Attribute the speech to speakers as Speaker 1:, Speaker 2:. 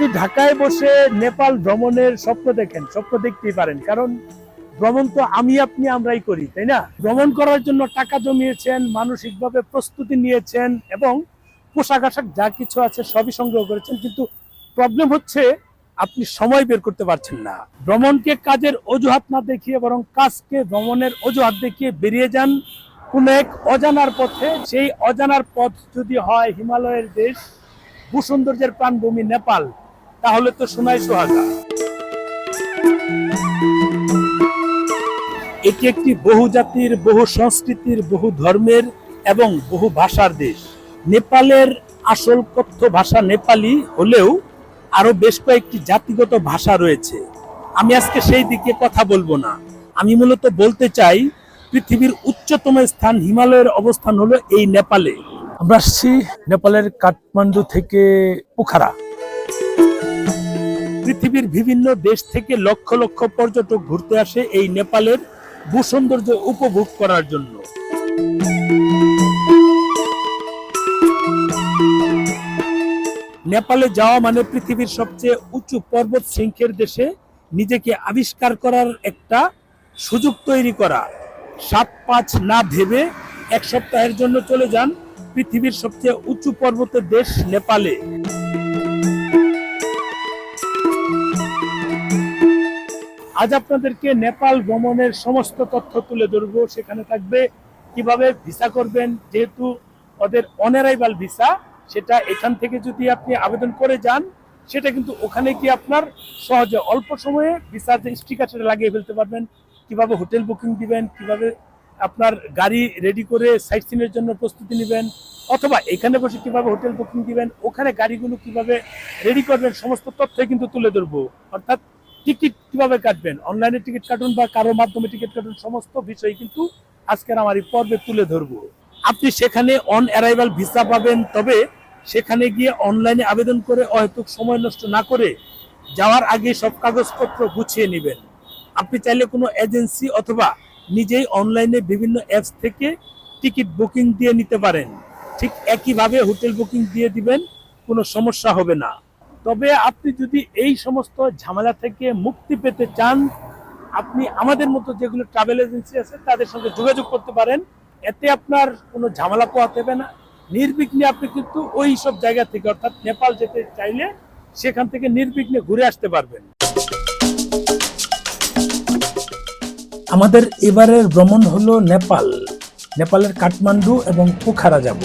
Speaker 1: ঢাকায় বসে নেপাল ভ্রমণের স্বপ্ন দেখেন, স্বপ্ন দেখতেই পারেন। কারণ ভ্রমণ তো আমি, আপনি, আমরাই করি, তাই না? ভ্রমণ করার জন্য টাকা জমিয়েছেন, মানসিকভাবে প্রস্তুতি নিয়েছেন এবং পোশাক আশাক যা কিছু আছে সবই সংগ্রহ করেছেন। কিন্তু প্রবলেম হচ্ছে আপনি সময় বের করতে পারছেন না। ভ্রমণকে কাজের অজুহাত না দেখিয়ে বরং কাজকে ভ্রমণের অজুহাত দেখিয়ে বেরিয়ে যান কোন এক অজানার পথে। সেই অজানার পথ যদি হয় হিমালয়ের দেশ, ভূসৌন্দর্যের প্রাণভূমি নেপাল। তাহলে তো সোনাই সোহাগা। এটি একটি বহু জাতির বহু সংস্কৃতির, বহু ধর্মের এবং বহু ভাষার দেশ। নেপালের আসল কথ্য ভাষা নেপালি হলেও আরও বেশ কয়েকটি জাতিগত ভাষা রয়েছে। আমি আজকে সেই দিকে কথা বলব না। আমি মূলত বলতে চাই, পৃথিবীর উচ্চতম স্থান হিমালয়ের অবস্থান হলো এই নেপালে। আমরা আসছি নেপালের কাঠমান্ডু থেকে পোখারা। পৃথিবীর বিভিন্ন দেশ থেকে লক্ষ লক্ষ পর্যটক ঘুরতে আসে এই নেপালের ভূসৌন্দর্য উপভোগ করার জন্য। নেপালে যাওয়া মানে পৃথিবীর সবচেয়ে উঁচু পর্বত শৃঙ্খের দেশে নিজেকে আবিষ্কার করার একটা সুযোগ তৈরি করা। সাত পাঁচ না ভেবে এক সপ্তাহের জন্য চলে যান পৃথিবীর সবচেয়ে উঁচু পর্বতের দেশ নেপালে। আজ আপনাদেরকে নেপাল ভ্রমণের সমস্ত তথ্য তুলে ধরবো। সেখানে থাকবে কীভাবে ভিসা করবেন, যেহেতু ওদের অনারাইভাল ভিসা, সেটা এখান থেকে যদি আপনি আবেদন করে যান, সেটা কিন্তু ওখানে কি আপনার সহজে অল্প সময়ে ভিসা যে স্টিকার সেটা লাগিয়ে ফেলতে পারবেন। কীভাবে হোটেল বুকিং দিবেন, কীভাবে আপনার গাড়ি রেডি করে সাইট সিনের জন্য প্রস্তুতি নেবেন, অথবা এখানে বসে কীভাবে হোটেল বুকিং দিবেন, ওখানে গাড়িগুলো কীভাবে রেডি করবেন, সমস্ত তথ্য কিন্তু তুলে ধরবো। অর্থাৎ টিকিট কীভাবে কাটবেন? অনলাইনে টিকিট কাটুন বা কারোর মাধ্যমে টিকিট কাটুন, সমস্ত বিষয় কিন্তু আজকের আমার এই পর্বে তুলে ধরবো। আপনি সেখানে অন অ্যারাইভাল ভিসা পাবেন, তবে সেখানে গিয়ে অনলাইনে আবেদন করে অহেতুক সময় নষ্ট না করে যাওয়ার আগে সব কাগজপত্র গুছিয়ে নেবেন। আপনি চাইলে কোনো এজেন্সি অথবা নিজেই অনলাইনে বিভিন্ন অ্যাপস থেকে টিকিট বুকিং দিয়ে নিতে পারেন। ঠিক একইভাবে হোটেল বুকিং দিয়ে দিবেন, কোনো সমস্যা হবে না। তবে আপনি যদি এই সমস্ত ঝামেলা থেকে মুক্তি পেতে চান, আপনি আমাদের মতো যেগুলো ট্রাভেল এজেন্সি আছে তাদের সঙ্গে যোগাযোগ করতে পারেন। এতে আপনার কোনো ঝামেলা পোহাতে হবে না। নির্বিঘ্নে আপনি কিন্তু ওই সব জায়গা থেকে, অর্থাৎ নেপাল যেতে চাইলে সেখান থেকে নির্বিঘ্নে ঘুরে আসতে পারবেন। আমাদের এবারের ভ্রমণ হলো নেপাল। নেপালের কাঠমান্ডু এবং পোখারা যাব